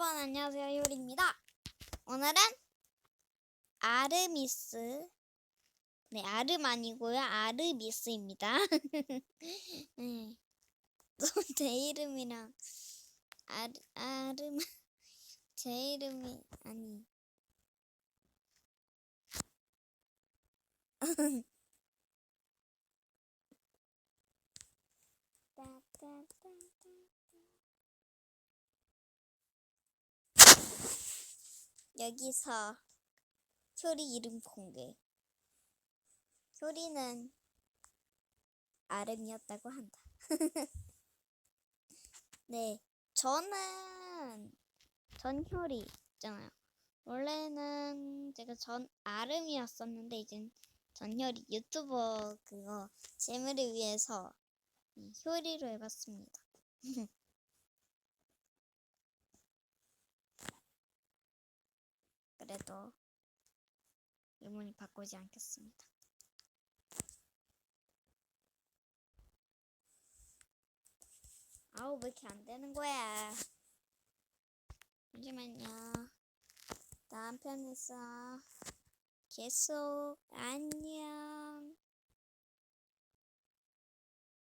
여러분 안녕하세요 요리입니다. 오늘은 아르미스 네 아름 아니고요 아르미스입니다. 네. 제 이름이랑 아르 아름 제 이름이 아니 여기서 효리 이름 공개. 효리는 아름이었다고 한다. 네, 저는 전효리 있잖아요. 원래는 제가 전 아름이었었는데 이젠 전효리 유튜버 그거 재미를 위해서 이 효리로 해봤습니다. 그래도 이문이 바꾸지 않겠습니다. 아우 왜 이렇게 안 되는 거야? 잠시만요. 다음 편에서 계속 안녕.